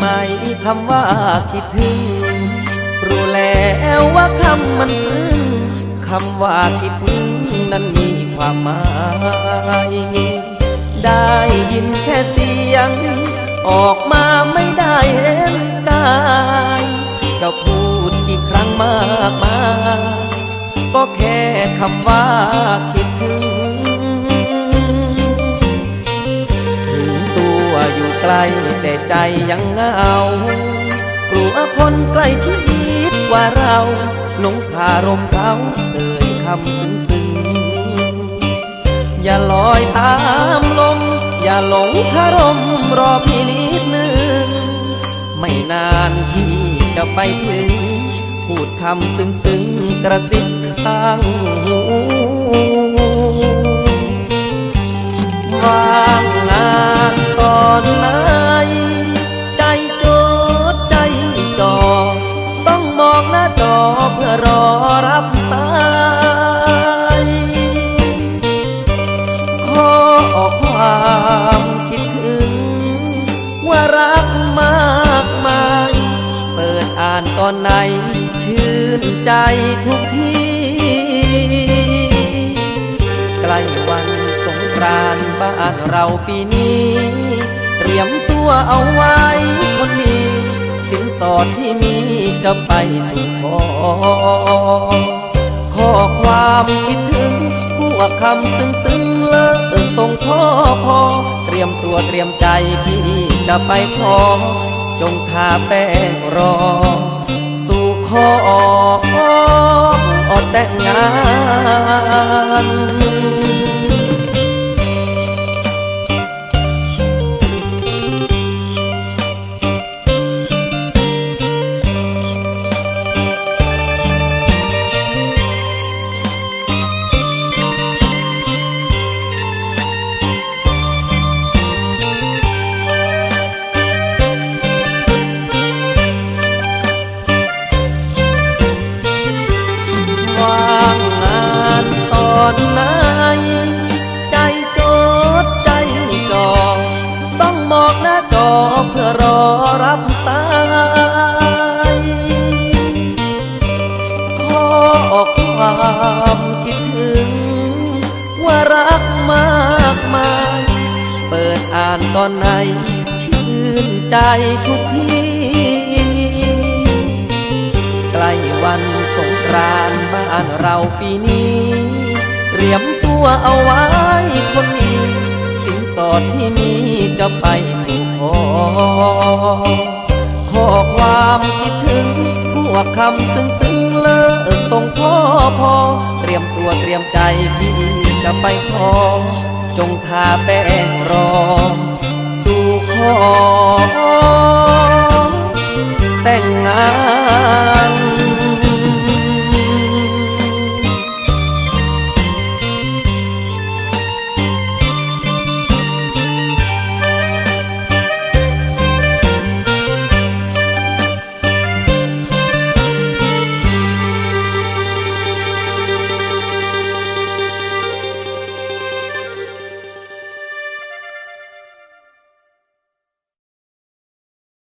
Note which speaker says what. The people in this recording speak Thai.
Speaker 1: ไม่คำว่าคิดถึง รู้แล้วว่าคำมันซึ้งคำว่าคิดถึงนั้นมีความหมาย ได้ยินแค่เสียง ออกมาไม่ได้เห็นกายจ้าพูดกี่ครั้งมากมายก็แค่คำว่าคิด ลแต่ใจยังเหงากลัวคนใกล้ชิดกว่าเราหลงคารมเขาเอ่ยคำซึ้งซึ้งอย่าลอยตามลม อย่าหลงคารมรอพี่นิดนึง ไม่นานพี่จะไปถึง พูดคำซึ้งซึ้งกระซิบข้างหู เพื่อรอรับสายขอความคิดถึง ว่ารักมากมาย เปิดอ่านตอนไหน ชื่นใจทุกทีใกล้วันสงกรานต์บ้านเราปีนี้ เตรียมตัวเอาไว้คนมี สอดที่มีจะไปสู่ขอข้อความคิดถึงพวกคำซึ้งซึ้งๆเลิกส่งพ่อพอ เตรียมตัวเตรียมใจที่จะไปขอ จงทาแป้งรอ สู่ขอแต่งงาน รอรับสายขอความคิดถึง ว่ารักมากมาย เปิดอ่านตอนไหน ชื่นใจทุกทีใกล้วันสงกรานต์บ้านเราปีนี้เตรียมตัวเอาไว้คนมีสินสอดที่มีจะไปสู่ ขอข้อความคิดถึงพวกคำซึ้งซึ้งเลิกส่งพ่อพอ เตรียมตัวเตรียมใจพี่จะไปขอจงทาแป้งรอ สู่ขอแต่งงาน